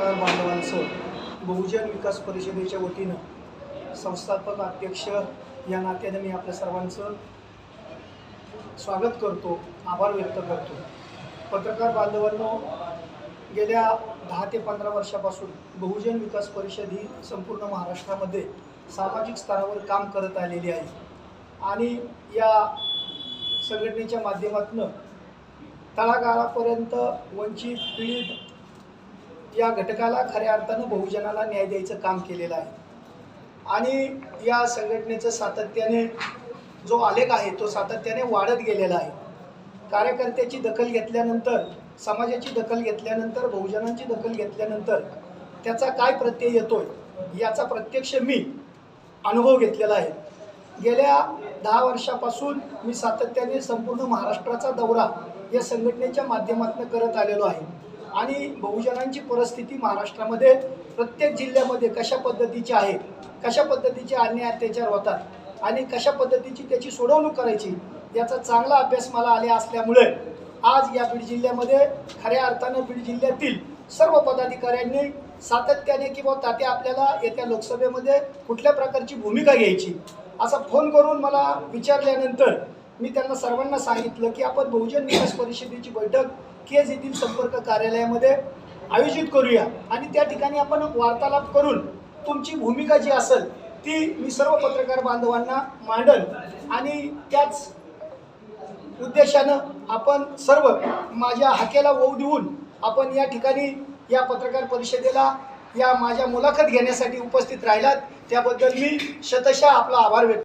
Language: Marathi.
पत्रकार बांधवांचं बहुजन विकास परिषदेच्या वतीनं संस्थापक अध्यक्ष या नात्याने मी आपल्या सर्वांचं स्वागत करतो आभार व्यक्त करतो. पत्रकार बांधवांनो गेल्या दहा ते पंधरा वर्षापासून बहुजन विकास परिषद ही संपूर्ण महाराष्ट्रामध्ये सामाजिक स्तरावर काम करत आलेली आहे. आणि या संघटनेच्या माध्यमातून तळागाळापर्यंत वंचित पीडित या घटकाला खऱ्या अर्थानं बहुजनाला न्याय द्यायचं काम केलेलं आहे. आणि या संघटनेचं सातत्याने जो आलेख आहे तो सातत्याने वाढत गेलेला आहे. कार्यकर्त्याची दखल घेतल्यानंतर समाजाची दखल घेतल्यानंतर बहुजनांची दखल घेतल्यानंतर त्याचा काय प्रत्यय येतोय याचा प्रत्यक्ष मी अनुभव घेतलेला आहे. गेल्या दहा वर्षापासून मी सातत्याने संपूर्ण महाराष्ट्राचा दौरा या संघटनेच्या माध्यमातून करत आलेलो आहे. आणि बहुजनांची परिस्थिती महाराष्ट्रामध्ये प्रत्येक जिल्ह्यामध्ये कशा पद्धतीची आहे कशा पद्धतीचे अन्याय अत्याचार होतात आणि कशा पद्धतीची त्याची सोडवणूक करायची याचा चांगला अभ्यास मला आले असल्यामुळे आज या बीड जिल्ह्यामध्ये खऱ्या अर्थानं बीड जिल्ह्यातील सर्व पदाधिकाऱ्यांनी सातत्याने किंवा तात्या आपल्याला येत्या लोकसभेमध्ये कुठल्या प्रकारची भूमिका घ्यायची असा फोन करून मला विचारल्यानंतर मी त्यांना सर्वांना सांगितलं की आपण बहुजन विकास परिषदेची बैठक केज येथील संपर्क कार्यालयामध्ये आयोजित करूया. आणि त्या ठिकाणी आपण वार्तालाप करून तुमची भूमिका जी असेल ती मी सर्व पत्रकार बांधवांना मांडल. आणि त्याच उद्देशानं आपण सर्व माझ्या हाकेला वऊ देऊन आपण या ठिकाणी या पत्रकार परिषदेला या माझ्या मुलाखत घेण्यासाठी उपस्थित राहिलात. त्याबद्दल मी शतशः आपला आभार व्यक्त